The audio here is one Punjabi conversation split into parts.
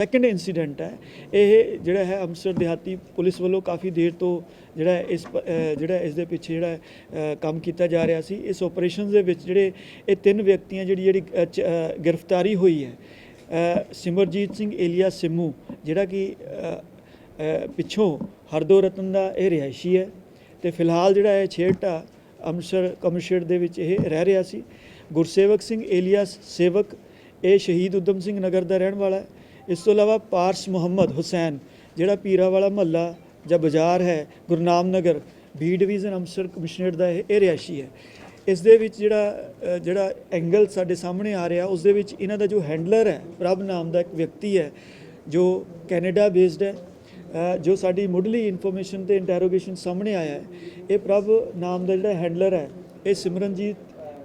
ਸੈਕੰਡ ਇਨਸੀਡੈਂਟ ਹੈ। ਇਹ ਜਿਹੜਾ ਹੈ ਅੰਮ੍ਰਿਤਸਰ ਦਿਹਾਤੀ ਪੁਲਿਸ ਵੱਲੋਂ ਕਾਫੀ ਦੇਰ ਤੋਂ ਜਿਹੜਾ ਇਸ ਪ- ਜਿਹੜਾ ਇਸ ਦੇ ਪਿੱਛੇ ਜਿਹੜਾ ਕੰਮ ਕੀਤਾ ਜਾ ਰਿਹਾ ਸੀ। ਇਸ ਆਪਰੇਸ਼ਨ ਦੇ ਵਿੱਚ ਜਿਹੜੇ ਇਹ ਤਿੰਨ ਵਿਅਕਤੀਆਂ ਜਿਹੜੀ ਜਿਹੜੀ ਗ੍ਰਿਫਤਾਰੀ ਹੋਈ ਹੈ। ਸਿਮਰਜੀਤ ਸਿੰਘ ਏਲੀਆ ਸਿਮੂ, ਜਿਹੜਾ ਕਿ ਪਿੱਛੋਂ ਹਰਦੋ ਰਤਨ ਦਾ ਇਹ ਰਿਹਾਇਸ਼ੀ ਹੈ ਤੇ ਫਿਲਹਾਲ ਜਿਹੜਾ ਹੈ ਛੇੜਟਾ ਅੰਮ੍ਰਿਤਸਰ ਕਮਿਸ਼ਨਰ ਦੇ ਵਿੱਚ ਇਹ ਰਹਿ ਰਿਹਾ ਸੀ। ਗੁਰਸੇਵਕ ਸਿੰਘ ਏਲੀਆ ਸੇਵਕ, ਇਹ ਸ਼ਹੀਦ ਉਦਮ ਸਿੰਘ ਨਗਰ ਦਾ ਰਹਿਣ ਵਾਲਾ ਹੈ। ਇਸ ਤੋਂ ਇਲਾਵਾ ਪਾਰਸ ਮੁਹੰਮਦ ਹੁਸੈਨ, ਜਿਹੜਾ ਪੀਰਾ ਵਾਲਾ ਮਹੱਲਾ ਜਾਂ ਬਾਜ਼ਾਰ ਹੈ Gurnam Nagar B division Amritsar commissioner ਦਾ ਇਹ ਰਿਹਾਇਸ਼ੀ ਹੈ। ਇਸ ਦੇ ਵਿੱਚ ਜਿਹੜਾ ਜਿਹੜਾ ਐਂਗਲ ਸਾਡੇ ਸਾਹਮਣੇ ਆ ਰਿਹਾ, ਉਸ ਦੇ ਵਿੱਚ ਇਹਨਾਂ ਦਾ ਜੋ ਹੈਂਡਲਰ ਹੈ, ਪ੍ਰਭ ਨਾਮ ਦਾ ਇੱਕ ਵਿਅਕਤੀ ਹੈ, ਜੋ ਕੈਨੇਡਾ ਬੇਸਡ ਹੈ ਜੋ ਸਾਡੀ ਮੁੱਢਲੀ ਇਨਫੋਰਮੇਸ਼ਨ ਤੇ ਇੰਟਰੋਗੇਸ਼ਨ ਸਾਹਮਣੇ ਆਇਆ ਹੈ। ਇਹ ਪ੍ਰਭ ਨਾਮ ਦਾ ਜਿਹੜਾ ਹੈਂਡਲਰ ਹੈ, ਇਹ ਸਿਮਰਨਜੀਤ,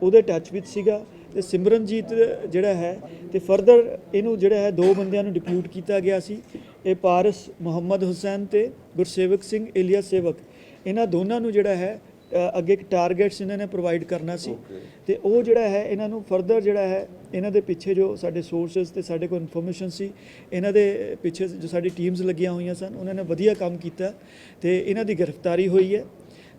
ਉਹਦੇ ਟੱਚ ਵਿੱਚ ਸੀਗਾ। ਤੇ ਸਿਮਰਨਜੀਤ ਜਿਹੜਾ ਹੈ ਤੇ ਫਰਦਰ ਇਹਨੂੰ ਜਿਹੜਾ ਹੈ ਦੋ ਬੰਦਿਆਂ ਨੂੰ ਡਿਪਿਊਟ ਕੀਤਾ ਗਿਆ ਸੀ ਇਹ ਪਾਰਸ ਮੁਹੰਮਦ ਹੁਸੈਨ ਤੇ ਗੁਰਸੇਵਕ ਸਿੰਘ ਏਲੀਆ ਸੇਵਕ। ਇਹਨਾਂ ਦੋਨਾਂ ਨੂੰ ਜਿਹੜਾ ਹੈ ਅੱਗੇ ਇੱਕ ਟਾਰਗੇਟਸ ਇਹਨਾਂ ਨੇ ਪ੍ਰੋਵਾਈਡ ਕਰਨਾ ਸੀ। ਤੇ ਉਹ ਜਿਹੜਾ ਹੈ ਇਹਨਾਂ ਨੂੰ ਫਰਦਰ ਜਿਹੜਾ ਹੈ ਇਹਨਾਂ ਦੇ ਪਿੱਛੇ ਜੋ ਸਾਡੇ ਸੋਰਸਸ ਤੇ ਸਾਡੇ ਕੋਲ ਇਨਫੋਰਮੇਸ਼ਨ ਸੀ ਇਹਨਾਂ ਦੇ ਪਿੱਛੇ ਜੋ ਸਾਡੀ ਟੀਮਸ ਲੱਗੀਆਂ ਹੋਈਆਂ ਸਨ ਉਹਨਾਂ ਨੇ ਵਧੀਆ ਕੰਮ ਕੀਤਾ ਤੇ ਇਹਨਾਂ ਦੀ ਗ੍ਰਿਫਤਾਰੀ ਹੋਈ ਹੈ।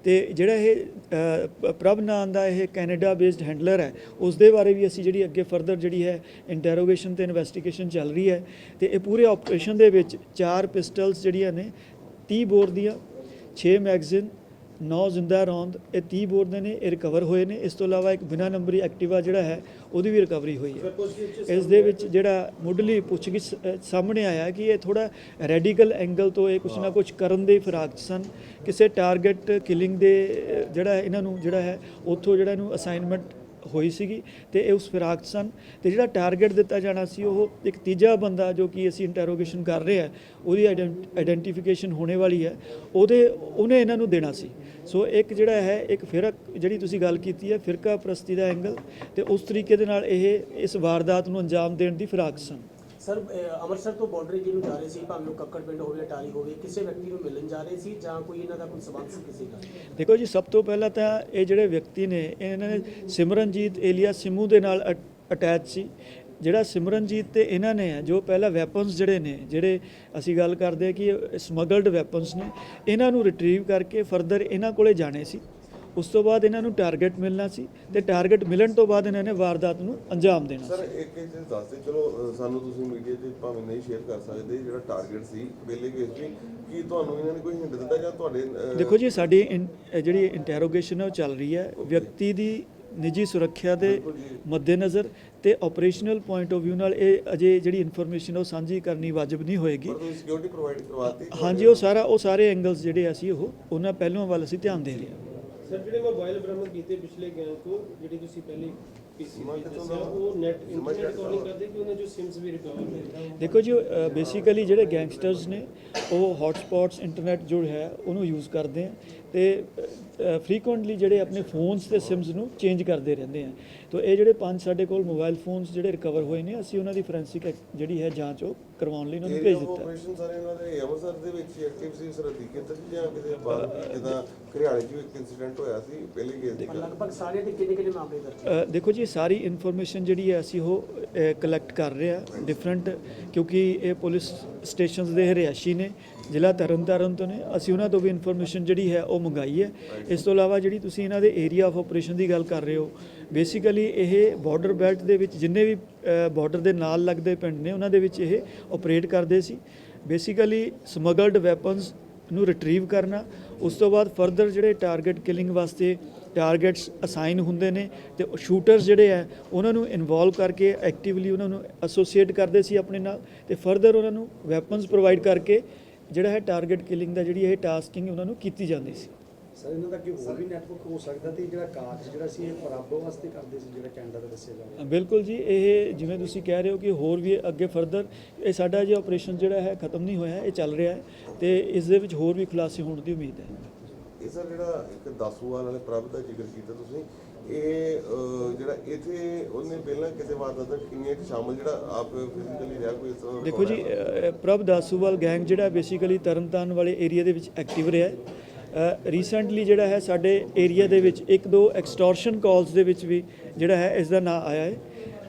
ਤੇ ਜਿਹੜਾ ਇਹ ਪ੍ਰਭ ਨਾਮ ਦਾ ਇਹ ਕੈਨੇਡਾ ਬੇਸਡ ਹੈਂਡਲਰ ਹੈ ਉਸ ਦੇ ਬਾਰੇ ਵੀ ਅਸੀਂ ਜਿਹੜੀ ਅੱਗੇ ਫਰਦਰ ਜਿਹੜੀ ਹੈ ਇੰਟਰੋਗੇਸ਼ਨ ਤੇ ਇਨਵੈਸਟੀਗੇਸ਼ਨ ਚੱਲ ਰਹੀ ਹੈ ਤੇ ਇਹ ਪੂਰੇ ਆਪਰੇਸ਼ਨ ਦੇ ਵਿੱਚ ਚਾਰ ਪਿਸਟਲਸ ਜਿਹੜੀਆਂ ਨੇ 30 ਬੋਰ ਦੀਆਂ 6 ਮੈਗਜ਼ੀਨ 9 ਜ਼ਿੰਦਾ ਰੌਂਦ, ਇਹ 30 ਬੋਰ ਦੇ ਨੇ, ਇਹ ਰਿਕਵਰ ਹੋਏ ਨੇ। ਇਸ ਤੋਂ ਇਲਾਵਾ ਇੱਕ ਬਿਨਾ ਨੰਬਰੀ ਐਕਟਿਵਾ ਜਿਹੜਾ ਹੈ, ਉਹਦੀ ਵੀ ਰਿਕਵਰੀ ਹੋਈ ਹੈ। ਇਸ ਦੇ ਵਿੱਚ ਜਿਹੜਾ ਮੁੱਢਲੀ ਪੁੱਛਗਿੱਛ ਸਾਹਮਣੇ ਆਇਆ ਕਿ ਇਹ ਥੋੜਾ ਰੈਡੀਕਲ ਐਂਗਲ ਤੋਂ ਇਹ ਕੁਛ ਨਾ ਕੁਛ ਕਰਨ ਦੇ ਫਿਰਾਕ 'ਚ ਸਨ। ਕਿਸੇ ਟਾਰਗੇਟ ਕਿਲਿੰਗ ਦੇ ਜਿਹੜਾ ਇਹਨਾਂ ਨੂੰ, ਜਿਹੜਾ ਹੈ, ਉੱਥੋਂ ਜਿਹੜਾ ਇਹਨੂੰ ਅਸਾਈਨਮੈਂਟ ਹੋਈ ਸੀਗੀ ਤੇ ਇਹ ਉਸ ਫਿਰਾਕ 'ਚ ਸਨ ਤੇ ਜਿਹੜਾ ਟਾਰਗੇਟ ਦਿੱਤਾ ਜਾਣਾ ਸੀ ਉਹ ਇੱਕ ਤੀਜਾ ਬੰਦਾ ਜੋ ਕਿ ਅਸੀਂ ਇੰਟਰੋਗੇਸ਼ਨ ਕਰ ਰਹੇ ਹਾਂ, ਉਹਦੀ ਆਇਡੈਂਟੀਫਿਕੇਸ਼ਨ ਹੋਣੇ ਵਾਲੀ ਹੈ, ਉਹਦੇ, ਉਹਨੇ ਇਹਨਾਂ ਨੂੰ ਦੇਣਾ ਸੀ। ਸੋ ਇੱਕ ਜਿਹੜਾ ਹੈ, ਇੱਕ ਫਿਰਕ ਜਿਹੜੀ ਤੁਸੀਂ ਗੱਲ ਕੀਤੀ ਹੈ ਫਿਰਕਾ ਪ੍ਰਸਤੀ ਦਾ ਐਂਗਲ ਤੇ ਉਸ ਤਰੀਕੇ ਦੇ ਨਾਲ ਇਹ, ਇਸ ਵਾਰਦਾਤ ਨੂੰ ਅੰਜਾਮ ਦੇਣ ਦੀ ਫਿਰਾਕ ਸਨ। ਸਰ ਅੰਮ੍ਰਿਤਸਰ ਤੋਂ ਬਾਰਡਰ ਜੀ ਨੂੰ ਜਾ ਰਹੇ ਸੀ? ਭਾਵੇਂ ਉਹ ਕੱਕੜ ਪਿੰਡ ਹੋਵੇ ਅਟਾਰੀ ਹੋਵੇ, ਕਿਸੇ ਵਿਅਕਤੀ ਨੂੰ ਮਿਲਣ ਜਾ ਰਹੇ ਸੀ ਜਾਂ ਕੋਈ ਇਹਨਾਂ ਦਾ ਕੋਈ ਸਬੰਧ ਸੀ ਕਿਸੇ ਨਾਲ? ਦੇਖੋ ਜੀ, ਸਭ ਤੋਂ ਪਹਿਲਾਂ ਤਾਂ ਇਹ ਜਿਹੜੇ ਵਿਅਕਤੀ ਨੇ, ਇਹਨਾਂ ਨੇ ਸਿਮਰਨਜੀਤ ਏਲੀਆ ਸਿਮੂ ਦੇ ਨਾਲ ਅਟੈਚ ਸੀ। ਜਿਹੜਾ ਸਿਮਰਨਜੀਤ ਤੇ ਇਹਨਾਂ ਨੇ ਜੋ ਪਹਿਲਾਂ ਵੈਪਨਸ ਜਿਹੜੇ ਨੇ, ਜਿਹੜੇ ਅਸੀਂ ਗੱਲ ਕਰਦੇ ਆ ਕਿ ਸਮਗਲਡ ਵੈਪਨਸ ਨੇ, ਇਹਨਾਂ ਨੂੰ ਰਿਟਰੀਵ ਕਰਕੇ ਫਰਦਰ ਇਹਨਾਂ ਕੋਲੇ ਜਾਣੇ ਸੀ। ਉਸ ਤੋਂ ਬਾਅਦ ਇਹਨਾਂ ਨੂੰ ਟਾਰਗੇਟ ਮਿਲਣਾ ਸੀ ਤੇ ਟਾਰਗੇਟ ਮਿਲਣ ਤੋਂ ਬਾਅਦ ਇਹਨਾਂ ਨੇ ਵਾਰਦਾਤ ਨੂੰ ਅੰਜਾਮ ਦੇਣਾ ਸਰ ਇੱਕ ਇਹ ਚੀਜ਼ ਦੱਸ ਦਿਓ। ਚਲੋ ਸਾਨੂੰ ਤੁਸੀਂ ਮੀਡੀਆ 'ਚ ਭਾਵੇਂ ਨਹੀਂ ਸ਼ੇਅਰ ਕਰ ਸਕਦੇ ਜਿਹੜਾ ਟਾਰਗੇਟ ਸੀ ਪਹਿਲੇ ਕੇਸ 'ਚ ਕੀ ਤੁਹਾਨੂੰ ਇਹਨਾਂ ਨੇ ਕੋਈ ਹਿੰਟ ਦਿੱਤਾ ਜਾਂ ਤੁਹਾਡੇ ਦੇਖੋ ਜੀ ਸਾਡੀ ਜਿਹੜੀ ਇੰਟਰੋਗੇਸ਼ਨ ਹੈ ਉਹ ਚੱਲ ਰਹੀ ਹੈ। ਵਿਅਕਤੀ ਦੀ ਨਿੱਜੀ ਸੁਰੱਖਿਆ ਦੇ ਮੱਦੇਨਜ਼ਰ ਤੇ ਆਪਰੇਸ਼ਨਲ ਪੁਆਇੰਟ ਆਫ View ਨਾਲ ਇਹ ਅਜੇ ਜਿਹੜੀ ਇਨਫੋਰਮੇਸ਼ਨ ਉਹ ਸਾਂਝੀ ਕਰਨੀ ਵਾਜਬ ਨਹੀਂ ਹੋਏਗੀ। ਸਿਕਿਉਰਿਟੀ ਪ੍ਰੋਵਾਈਡ ਕਰਵਾਤੀ ਹਾਂਜੀ ਉਹ ਸਾਰਾ ਉਹ ਸਾਰੇ ਐਂਗਲਸ ਜਿਹੜੇ ਅਸੀਂ ਉਹ ਉਹਨਾਂ ਪਹਿਲੂਆਂ ਵੱਲ ਅਸੀਂ ਧਿਆਨ ਦੇ ਰਹੇ ਹਾਂ। ਸਰ ਜਿਹੜੇ ਮੋਬਾਈਲ ਬਰਾਮਦ ਕੀਤੇ ਪਿਛਲੇ ਗੈਂਗ ਤੋਂ ਜਿਹੜੀ ਤੁਸੀਂ ਪਹਿਲੇ ਪੀਸੀ ਵਿੱਚ ਦੱਸਿਆ ਉਹ ਨੈਟ ਇੰਟਰਨੈਟ ਕਾਲਿੰਗ ਕਰਦੇ ਕਿ ਉਹਨਾਂ ਜੋ ਸਿਮਸ ਵੀ ਰਿਕਵਰ ਹੋਏ ਦੇਖੋ ਜੀ ਬੇਸਿਕਲੀ ਜਿਹੜੇ ਗੈਂਗਸਟਰਸ ਨੇ ਉਹ ਹੌਟਸਪੌਟਸ ਇੰਟਰਨੈਟ ਜੋ ਹੈ ਉਹਨੂੰ ਯੂਜ਼ ਕਰਦੇ ਆ। ਤੇ ਫ੍ਰੀਕੁਐਂਟਲੀ ਜਿਹੜੇ ਆਪਣੇ ਫੋਨਸ ਤੇ ਸਿਮਸ ਨੂੰ ਚੇਂਜ ਕਰਦੇ ਰਹਿੰਦੇ ਆ। ਤਾਂ ਇਹ ਜਿਹੜੇ ਪੰਜ ਸਾਡੇ ਕੋਲ ਮੋਬਾਈਲ ਫੋਨਸ ਜਿਹੜੇ ਰਿਕਵਰ ਹੋਏ ਨੇ ਅਸੀਂ ਉਹਨਾਂ ਦੀ ਫੋਰੈਂਸਿਕ ਜਿਹੜੀ ਹੈ ਜਾਂਚ ਉਹ ਕਰਵਾਉਣ ਲਈ ਉਹਨਾਂ ਨੂੰ ਭੇਜ ਦਿੱਤਾ। ਆਪਰੇਸ਼ਨ ਸਾਰੇ ਇਹਨਾਂ ਦੇ ਅੰਮ੍ਰਿਤਸਰ ਦੇ ਵਿੱਚ ਐਕਟਿਵ ਸੀ ਸਰਹੱਦੀ ਖੇਤਰ 'ਚ ਜਾਂ ਕਿਸੇ ਬਾਹਰ ਵੀ? ਜਿੱਦਾਂ ਘਰਿਆਲੇ 'ਚ ਵੀ ਇੱਕ ਇਨਸੀਡੈਂਟ ਹੋਇਆ ਸੀ ਪਹਿਲੇ ਕੇਸ ਦੀ ਗੱਲ ਲਗਭਗ ਸਾਰੇ ਦੇ ਕਿੰਨੇ ਕਿੰਨੇ ਮਾਮਲੇ ਦਰਜ ਅ, ਦੇਖੋ ਜੀ ਸਾਰੀ ਇਨਫੋਰਮੇਸ਼ਨ ਜਿਹੜੀ ਹੈ ਅਸੀਂ ਉਹ ਕਲੈਕਟ ਕਰ ਰਹੇ ਆ ਡਿਫਰੈਂਟ ਕਿਉਂਕਿ ਇਹ ਪੁਲਿਸ ਸਟੇਸ਼ਨਸ ਦੇ ਰਿਹਾਇਸ਼ੀ ਨੇ ਜ਼ਿਲ੍ਹਾ ਤਰਨਤਾਰਨ ਤੋਂ ਨੇ। ਅਸੀਂ ਉਹਨਾਂ ਤੋਂ ਵੀ ਇਨਫੋਰਮੇਸ਼ਨ ਜਿਹੜੀ ਹੈ ਉਹ ਮੰਗਾਈ ਹੈ। ਇਸ ਤੋਂ ਇਲਾਵਾ ਜਿਹੜੀ ਤੁਸੀਂ ਇਹਨਾਂ ਦੇ ਏਰੀਆ ਆਫ ਆਪਰੇਸ਼ਨ ਦੀ ਗੱਲ ਕਰ ਰਹੇ ਹੋ ਬੇਸਿਕਲੀ ਇਹ ਬਾਰਡਰ ਬੈਲਟ ਦੇ ਵਿੱਚ ਜਿੰਨੇ ਵੀ ਬਾਰਡਰ ਦੇ ਨਾਲ ਲੱਗਦੇ ਪਿੰਡ ਨੇ, ਉਹਨਾਂ ਦੇ ਵਿੱਚ ਇਹ ਆਪਰੇਟ ਕਰਦੇ ਸੀ। ਬੇਸਿਕਲੀ ਸਮਗਲਡ ਵੈਪਨਸ ਨੂੰ ਰਿਟਰੀਵ ਕਰਨਾ, ਉਸ ਤੋਂ ਬਾਅਦ ਫਰਦਰ ਜਿਹੜੇ ਟਾਰਗੇਟ ਕਿਲਿੰਗ ਵਾਸਤੇ ਟਾਰਗੇਟਸ ਅਸਾਈਨ ਹੁੰਦੇ ਨੇ ਤੇ ਸ਼ੂਟਰਸ ਜਿਹੜੇ ਆ ਉਹਨਾਂ ਨੂੰ ਇਨਵੋਲਵ ਕਰਕੇ ਐਕਟਿਵਲੀ ਉਹਨਾਂ ਨੂੰ ਐਸੋਸੀਏਟ ਕਰਦੇ ਸੀ ਆਪਣੇ ਨਾਲ ਤੇ ਫਰਦਰ ਉਹਨਾਂ ਨੂੰ ਵੈਪਨਸ ਪ੍ਰੋਵਾਈਡ ਕਰਕੇ ਜਿਹੜਾ ਹੈ ਟਾਰਗੇਟ ਕਿਲਿੰਗ ਦਾ ਜਿਹੜੀ ਇਹ ਟਾਸਕਿੰਗ ਉਹਨਾਂ ਨੂੰ ਕੀਤੀ ਜਾਂਦੀ ਸੀ। ਸਰ ਇਹਨਾਂ ਦਾ ਕੀ ਹੋਰ ਵੀ ਨੈਟਵਰਕ ਹੋ ਸਕਦਾ ਤੇ ਜਿਹੜਾ ਕਾਰਜ ਜਿਹੜਾ ਸੀ ਇਹ ਪਰਾਬੋ ਵਾਸਤੇ ਕਰਦੇ ਸੀ ਜਿਹੜਾ ਕੈਨੇਡਾ ਦਾ ਦੱਸਿਆ ਜਾ ਰਿਹਾ। ਬਿਲਕੁਲ ਜੀ ਇਹ ਜਿਵੇਂ ਤੁਸੀਂ ਕਹਿ ਰਹੇ ਹੋ ਕਿ ਹੋਰ ਵੀ ਅੱਗੇ ਫਰਦਰ ਇਹ ਸਾਡਾ ਜੇ ਆਪਰੇਸ਼ਨ ਜਿਹੜਾ ਹੈ ਖਤਮ ਨਹੀਂ ਹੋਇਆ ਇਹ ਚੱਲ ਰਿਹਾ ਹੈ ਤੇ ਇਸ ਦੇ ਵਿੱਚ ਹੋਰ ਵੀ ਖੁਲਾਸੇ ਹੋਣ ਦੀ ਉਮੀਦ ਹੈ। ਇਹ ਸਰ ਜਿਹੜਾ ਇੱਕ ਦਸੂਵਾਲ ਵਾਲੇ ਪ੍ਰਭ ਦਾ ਜ਼ਿਕਰ ਕੀਤਾ ਤੁਸੀਂ ਇਹ ਜਿਹੜਾ ਇੱਥੇ ਉਹਨੇ ਪਹਿਲਾਂ ਕਿਤੇ ਵਾਰਦਾਤਾਂ 'ਚ ਕਿੰਨੀਆਂ ਕੁ ਸ਼ਾਮਲ ਜਿਹੜਾ ਆਪ ਫਿਜ਼ੀਕਲੀ ਰਿਹਾ ਕੋਈ ਇਸ ਤਰ੍ਹਾਂ ਦਾ ਦੇਖੋ ਜੀ ਪ੍ਰਭ ਦਾਸੂਵਾਲ ਗੈਂਗ ਜਿਹੜਾ ਬੇਸਿਕਲੀ ਤਰਨਤਾਰਨ ਵਾਲੇ ਏਰੀਆ ਦੇ ਵਿੱਚ ਐਕਟਿਵ ਰਿਹਾ ਹੈ। ਰੀਸੈਂਟਲੀ ਜਿਹੜਾ ਹੈ ਸਾਡੇ ਏਰੀਆ ਦੇ ਵਿੱਚ ਇੱਕ ਦੋ ਐਕਸਟੋਰਸ਼ਨ ਕਾਲਸ ਦੇ ਵਿੱਚ ਵੀ ਜਿਹੜਾ ਹੈ ਇਸ ਦਾ ਨਾਂ ਆਇਆ ਹੈ।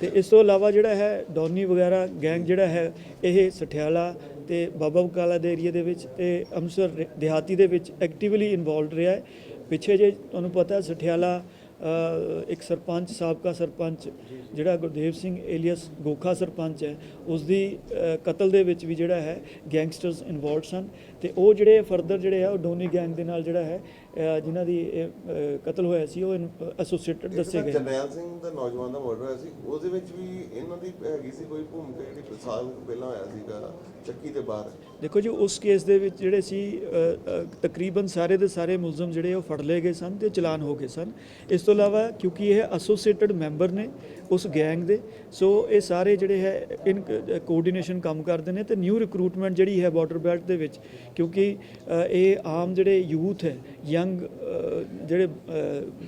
ਤੇ ਇਸ ਤੋਂ ਇਲਾਵਾ ਜਿਹੜਾ ਹੈ ਡੌਨੀ ਵਗੈਰਾ ਗੈਂਗ ਜਿਹੜਾ ਹੈ ਇਹ ਸਠਿਆਲਾ ਤੇ ਬਾਬਾ ਬਕਾਲਾ ਦੇ ਏਰੀਆ ਦੇ ਵਿੱਚ ਤੇ ਅੰਮ੍ਰਿਤਸਰ ਦਿਹਾਤੀ ਦੇ ਵਿੱਚ ਐਕਟਿਵਲੀ ਇਨਵੋਲਡ ਰਿਹਾ ਹੈ। ਪਿੱਛੇ ਜੇ ਤੁਹਾਨੂੰ ਪਤਾ ਸਠਿਆਲਾ ਇੱਕ ਸਰਪੰਚ, ਸਾਬਕਾ ਸਰਪੰਚ ਜਿਹੜਾ ਗੁਰਦੇਵ ਸਿੰਘ ਏਲੀਅਸ ਗੋਖਾ ਸਰਪੰਚ ਹੈ ਉਸ ਦੀ ਕਤਲ ਦੇ ਵਿੱਚ ਵੀ ਜਿਹੜਾ ਹੈ, ਗੈਂਗਸਟਰਸ ਇਨਵੋਲਡ ਸਨ ਤੇ ਉਹ ਜਿਹੜੇ ਫਰਦਰ ਜਿਹੜੇ ਆ, ਉਹ ਡੋਨੀ ਗੈਂਗ ਦੇ ਨਾਲ ਜਿਹੜਾ ਹੈ ਜਿਨ੍ਹਾਂ ਦੀ ਇਹ, ਅ, ਕਤਲ ਹੋਇਆ ਸੀ ਉਹ ਐਸੋਸੀਏਟਡ ਦੱਸੇ ਗਏ। ਜਰਨੈਲ ਸਿੰਘ ਦਾ ਨੌਜਵਾਨ ਦਾ ਮਰਡਰ ਹੋਇਆ ਸੀ। ਉਹਦੇ ਵਿੱਚ ਵੀ ਇਹਨਾਂ ਦੀ ਹੈਗੀ ਸੀ ਕੋਈ ਭੂਮਿਕਾ ਜਿਹੜੀ ਸਾਲ ਕੁ ਪਹਿਲਾਂ ਹੋਇਆ ਸੀਗਾ ਚੱਕੀ ਦੇ ਬਾਹਰ। ਦੇਖੋ ਜੀ ਉਸ ਕੇਸ ਦੇ ਵਿੱਚ ਜਿਹੜੇ ਸੀ ਅ, ਅ, ਤਕਰੀਬਨ ਸਾਰੇ ਦੇ ਸਾਰੇ ਮੁਲਜ਼ਮ ਜਿਹੜੇ ਉਹ ਫੜ ਲਏ ਗਏ ਸਨ ਤੇ ਚਲਾਨ ਹੋ ਗਏ ਸਨ। ਇਸ ਤੋਂ ਇਲਾਵਾ ਕਿਉਂਕਿ ਇਹ ਐਸੋਸੀਏਟਡ ਮੈਂਬਰ ਨੇ ਉਸ ਗੈਂਗ ਦੇ। ਸੋ ਇਹ ਸਾਰੇ ਜਿਹੜੇ ਹੈ ਇਨ ਕੋਆਰਡੀਨੇਸ਼ਨ ਕੰਮ ਕਰਦੇ ਨੇ ਤੇ ਨਿਊ ਰਿਕਰੂਟਮੈਂਟ ਜਿਹੜੀ ਹੈ ਬਾਰਡਰ ਬੈਲਟ ਦੇ ਵਿੱਚ। ਕਿਉਂਕਿ ਇਹ ਆਮ ਜਿਹੜੇ ਯੂਥ ਹੈ ਯੰਗ ਜਿਹੜੇ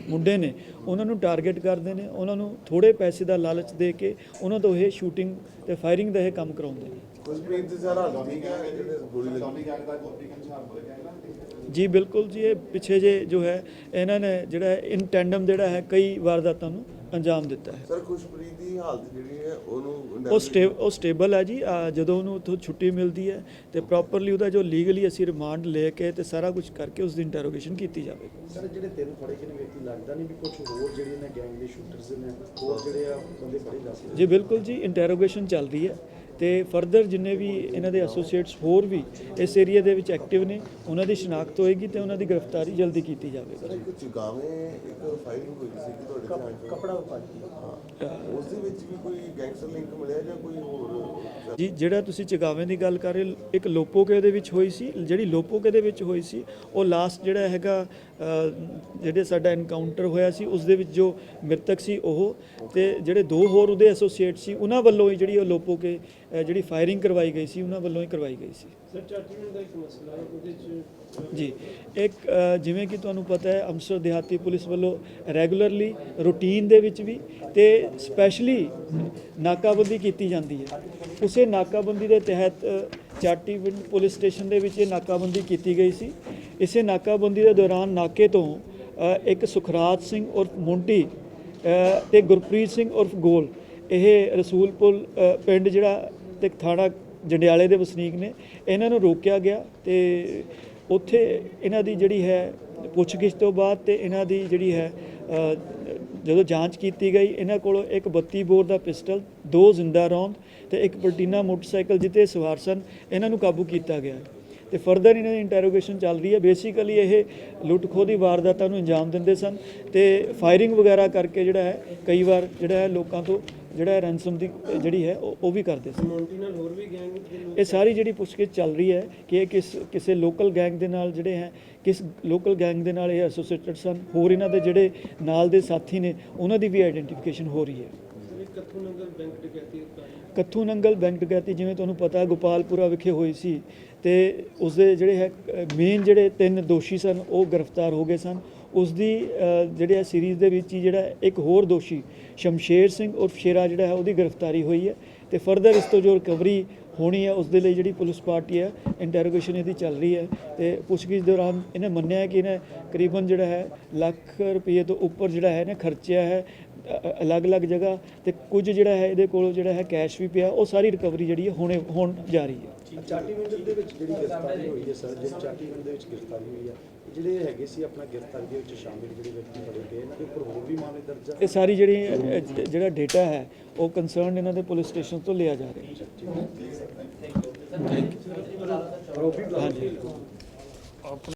ਮੁੰਡੇ ਨੇ, ਉਹਨਾਂ ਨੂੰ ਟਾਰਗੇਟ ਕਰਦੇ ਨੇ, ਉਹਨਾਂ ਨੂੰ ਥੋੜੇ ਪੈਸੇ ਦਾ ਲਾਲਚ ਦੇ ਕੇ ਉਹਨਾਂ ਤੋਂ ਇਹ ਸ਼ੂਟਿੰਗ ਤੇ ਫਾਇਰਿੰਗ ਦਾ ਇਹ ਕੰਮ ਕਰਾਉਂਦੇ ਨੇ। ਜੀ, ਬਿਲਕੁਲ ਜੀ, ਇਹ ਪਿੱਛੇ ਜੇ ਜੋ ਹੈ, ਇਹਨਾਂ ਨੇ ਜਿਹੜਾ ਇਨ ਟੈਂਡਮ ਜਿਹੜਾ ਹੈ, ਕਈ ਵਾਰਦਾਤਾਂ ਨੂੰ ਅੰਜਾਮ ਦਿੱਤਾ ਹੈ। ਸਰ ਖੁਸ਼ਪ੍ਰੀਤ ਦੀ ਹਾਲਤ ਜਿਹੜੀ ਹੈ ਉਹਨੂੰ ਉਹ ਸਟੇ ਉਹ ਸਟੇਬਲ ਹੈ ਜੀ। ਅਹ ਜਦੋਂ ਉਹਨੂੰ ਉੱਥੋਂ ਛੁੱਟੀ ਮਿਲਦੀ ਹੈ ਤੇ ਪ੍ਰੋਪਰਲੀ ਉਹਦਾ ਜੋ ਲੀਗਲੀ ਅਸੀਂ ਰਿਮਾਂਡ ਲੈ ਕੇ ਤੇ ਸਾਰਾ ਕੁਝ ਕਰਕੇ ਉਸ ਦੀ ਇੰਟਰੋਗੇਸ਼ਨ ਕੀਤੀ ਜਾਵੇਗੀ। ਸਰ ਜਿਹੜੇ ਤਿੰਨ ਫੜੇ ਗਏ ਨੇ ਵਿਅਕਤੀ ਲੱਗਦਾ ਨਹੀਂ ਵੀ ਕੁਝ ਹੋਰ ਜਿਹੜੇ ਨੇ ਗੈਂਗ ਦੇ ਸ਼ੂਟਰਸ ਨੇ ਹੋਰ ਜਿਹੜੇ ਆ ਬੰਦੇ ਫੜੇ ਜਾ ਸਕਦੇ ਜੀ ਬਿਲਕੁਲ ਜੀ ਇੰਟਰੋਗੇਸ਼ਨ ਚੱਲ ਰਹੀ ਹੈ। ਤੇ ਫਰਦਰ ਜਿੰਨੇ ਵੀ ਇਹਨਾਂ ਦੇ ਐਸੋਸੀਏਟਸ ਹੋਰ ਵੀ ਇਸ ਏਰੀਆ ਦੇ ਵਿੱਚ ਐਕਟਿਵ ਨੇ ਉਹਨਾਂ ਦੀ ਸ਼ਨਾਖਤ ਹੋਏਗੀ ਤੇ ਉਹਨਾਂ ਦੀ ਗ੍ਰਿਫਤਾਰੀ ਜਲਦੀ ਕੀਤੀ ਜਾਵੇਗੀ। ਇੱਕ ਚੁਗਾਵੇਂ ਇੱਕ ਫਾਇਰਿੰਗ ਹੋਈ ਸੀ ਕਿ ਤੁਹਾਡੇ ਚ? ਕਪੜਾ ਉਪਾਜੀ ਹਾਂ। ਉਸ ਦੇ ਵਿੱਚ ਵੀ ਕੋਈ ਗੈਂਗਸਟਰ ਲਿੰਕ ਮਿਲਿਆ ਜਾਂ ਕੋਈ ਹੋਰ? ਜੀ ਜਿਹੜਾ ਤੁਸੀਂ ਚਗਾਵੇਂ ਦੀ ਗੱਲ ਕਰ ਰਹੇ ਹੋ, ਇੱਕ ਲੋਪੋਕੇ ਦੇ ਵਿੱਚ ਹੋਈ ਸੀ ਜਿਹੜੀ ਲੋਪੋਕੇ ਦੇ ਵਿੱਚ ਹੋਈ ਸੀ ਉਹ ਲਾਸਟ ਜਿਹੜਾ ਹੈਗਾ ਜਿਹੜੇ ਸਾਡਾ ਐਨਕਾਊਂਟਰ ਹੋਇਆ ਸੀ ਉਸ ਦੇ ਵਿੱਚ ਜੋ ਮ੍ਰਿਤਕ ਸੀ ਉਹ ਤੇ ਜਿਹੜੇ ਦੋ ਹੋਰ ਉਹਦੇ ਐਸੋਸੀਏਟ ਸੀ ਉਹਨਾਂ ਵੱਲੋਂ ਹੀ ਜਿਹੜੀ ਉਹ ਲੋਪੋਕੇ ਅ, ਜਿਹੜੀ ਫਾਇਰਿੰਗ ਕਰਵਾਈ ਗਈ ਸੀ ਉਹਨਾਂ ਵੱਲੋਂ ਹੀ ਕਰਵਾਈ ਗਈ ਸੀ। ਸਰ ਚਾਰਟੀਮੈਂਟ ਦਾ ਇੱਕ ਮਸਲਾ ਹੈ ਉਹਦੇ ਚ ਜੀ ਇੱਕ ਜਿਵੇਂ ਕਿ ਤੁਹਾਨੂੰ ਪਤਾ ਹੈ ਅੰਮ੍ਰਿਤਸਰ ਦਿਹਾਤੀ ਪੁਲਿਸ ਵੱਲੋਂ ਰੈਗੂਲਰਲੀ ਰੂਟੀਨ ਦੇ ਵਿੱਚ ਵੀ ਤੇ ਸਪੈਸ਼ਲੀ ਨਾਕਾਬੰਦੀ ਕੀਤੀ ਜਾਂਦੀ ਹੈ। ਉਸੇ ਨਾਕਾਬੰਦੀ ਦੇ ਤਹਿਤ ਚਾਟੀਵਿੰਡ ਪੁਲਿਸ ਸਟੇਸ਼ਨ ਦੇ ਵਿੱਚ ਇਹ ਨਾਕਾਬੰਦੀ ਕੀਤੀ ਗਈ ਸੀ। ਇਸੇ ਨਾਕਾਬੰਦੀ ਦੇ ਦੌਰਾਨ ਨਾਕੇ ਤੋਂ ਇੱਕ ਸੁਖਰਾਜ ਸਿੰਘ ਉਰਫ ਮੋਂਟੀ ਅ, ਤੇ ਗੁਰਪ੍ਰੀਤ ਸਿੰਘ ਉਰਫ ਗੋਲ ਇਹ ਰਸੂਲਪੁਰ ਪਿੰਡ ਜਿਹੜਾ ਤੇ ਥਾਣਾ ਜੰਡਿਆਲੇ ਦੇ ਵਸਨੀਕ ਨੇ, ਇਹਨਾਂ ਨੂੰ ਰੋਕਿਆ ਗਿਆ ਤੇ ਉੱਥੇ ਇਹਨਾਂ ਦੀ ਜਿਹੜੀ ਹੈ ਪੁੱਛਗਿੱਛ ਤੋਂ ਬਾਅਦ ਤੇ ਇਹਨਾਂ ਦੀ ਜਿਹੜੀ ਹੈ ਜਦੋਂ ਜਾਂਚ ਕੀਤੀ ਗਈ, ਇਹਨਾਂ ਕੋਲੋਂ ਇੱਕ 32 ਬੋਰ ਦਾ ਪਿਸਟਲ, ਦੋ ਜ਼ਿੰਦਾ ਰੌਂਦ ਤੇ ਇੱਕ ਪਲਟੀਨਾ ਮੋਟਰਸਾਈਕਲ ਜਿੱਤੇ ਸਵਾਰ ਸਨ, ਇਹਨਾਂ ਨੂੰ ਕਾਬੂ ਕੀਤਾ ਗਿਆ। ਤੇ ਫਰਦਰ ਇਹਨਾਂ ਦੀ ਇੰਟਰੋਗੇਸ਼ਨ ਚੱਲ ਰਹੀ ਹੈ। ਬੇਸਿਕਲੀ ਇਹ ਲੁੱਟ ਖੋਹ ਦੀ ਵਾਰਦਾਤਾਂ ਨੂੰ ਅੰਜਾਮ ਦਿੰਦੇ ਸਨ ਤੇ ਫਾਇਰਿੰਗ ਵਗੈਰਾ ਕਰਕੇ ਜਿਹੜਾ ਹੈ, ਕਈ ਵਾਰ ਜਿਹੜਾ ਹੈ ਲੋਕਾਂ ਤੋਂ ਜਿਹੜਾ ਰੈਂਸਮ ਦੀ ਜਿਹੜੀ ਹੈ, ਉਹ ਵੀ ਕਰਦੇ ਸੀ। ਮੌਂਟੀ ਨਾਲ ਹੋਰ ਵੀ ਗੈਂਗ ਇਹ ਸਾਰੀ ਜਿਹੜੀ ਪੁੱਛਗਿੱਛ ਚੱਲ ਰਹੀ ਹੈ ਕਿ ਇਹ ਕਿਸ ਕਿਸੇ ਲੋਕਲ ਗੈਂਗ ਦੇ ਨਾਲ ਜਿਹੜੇ ਹੈ, ਕਿਸ ਲੋਕਲ ਗੈਂਗ ਦੇ ਨਾਲ ਇਹ ਐਸੋਸੀਏਟਡ ਸਨ? ਹੋਰ ਇਹਨਾਂ ਦੇ ਜਿਹੜੇ ਨਾਲ ਦੇ ਸਾਥੀ ਨੇ, ਉਹਨਾਂ ਦੀ ਵੀ ਆਈਡੈਂਟੀਫਿਕੇਸ਼ਨ ਹੋ ਰਹੀ ਹੈ। ਕੱਥੂ ਨੰਗਲ ਬੈਂਕ ਡਕੈਤੀ ਕੱਥੂ ਨੰਗਲ ਬੈਂਕ ਡਕੈਤੀ ਜਿਵੇਂ ਤੁਹਾਨੂੰ ਪਤਾ, ਗੋਪਾਲਪੁਰਾ ਵਿਖੇ ਹੋਈ ਸੀ ਤੇ ਉਸ ਦੇ ਜਿਹੜੇ ਹੈ ਮੇਨ ਜਿਹੜੇ ਤਿੰਨ ਦੋਸ਼ੀ ਸਨ, ਉਹ ਗ੍ਰਿਫਤਾਰ ਹੋ ਗਏ ਸਨ। ਉਸ ਦੀ ਅ, ਜਿਹੜੇ ਸੀਰੀਜ਼ ਦੇ ਵਿੱਚ ਹੀ ਜਿਹੜਾ ਇੱਕ ਹੋਰ ਦੋਸ਼ੀ ਸ਼ਮਸ਼ੇਰ ਸਿੰਘ ਉਰਫ ਸ਼ੇਰਾ ਜਿਹੜਾ ਹੈ ਉਹਦੀ ਗ੍ਰਿਫਤਾਰੀ ਹੋਈ ਹੈ ਤੇ ਫਰਦਰ ਇਸ ਤੋਂ ਜੋ ਰਿਕਵਰੀ ਹੋਣੀ ਹੈ ਉਸ ਦੇ ਲਈ ਜਿਹੜੀ ਪੁਲਿਸ ਪਾਰਟੀ ਹੈ ਇੰਟਰੋਗੇਸ਼ਨ ਇਹਦੀ ਚੱਲ ਰਹੀ ਹੈ ਤੇ ਪੁੱਛਗਿੱਛ ਦੌਰਾਨ ਇਹਨੇ ਮੰਨਿਆ ਕਿ ਇਹਨੇ ਕਰੀਬਨ ਜਿਹੜਾ ਹੈ ਲੱਖ ਰੁਪਏ ਤੋਂ ਉੱਪਰ ਜਿਹੜਾ ਹੈ ਇਹਨੇ ਖਰਚਿਆ ਹੈ ਅਲੱਗ-ਅਲੱਗ ਜਗ੍ਹਾ ਤੇ ਕੁਝ ਜਿਹੜਾ ਹੈ ਇਹਦੇ ਕੋਲ ਜਿਹੜਾ ਹੈ ਕੈਸ਼ ਵੀ ਪਿਆ ਉਹ ਸਾਰੀ ਰਿਕਵਰੀ ਜਿਹੜੀ ਹੈ ਹੋਣੇ ਹੋਣ ਜਾ ਰਹੀ ਹੈ। ਚਾਟੀਵਿੰਡ ਦੇ ਵਿੱਚ ਜਿਹੜੀ ਗ੍ਰਿਫਤਾਰੀ ਹੋਈ ਹੈ ਸਰ ਜਿਹੜੀ ਚਾਟੀਵਿੰਡ ਦੇ ਵਿੱਚ ਗ੍ਰਿਫਤਾਰੀ ਹੋਈ ਹੈ ਇਹ ਜਿਹੜੇ ਹੈਗੇ ਸੀ ਆਪਣਾ ਗ੍ਰਿਫਤਾਰੀ ਦੇ ਵਿੱਚ ਸ਼ਾਮਿਲ ਜਿਹੜੇ ਵਿਅਕਤੀ ਫੜੇ ਗਏ ਇਹਨਾਂ ਦੇ ਉੱਪਰ ਹੋਰ ਵੀ ਮਾਮਲੇ ਦਰਜ ਇਹ ਸਾਰੀ ਜਿਹੜੀ ਜਿਹੜਾ ਡਾਟਾ ਹੈ ਉਹ ਕੰਸਰਨ ਇਹਨਾਂ ਦੇ ਪੁਲਿਸ ਸਟੇਸ਼ਨ ਤੋਂ ਲਿਆ ਜਾ ਰਿਹਾ ਹੈ।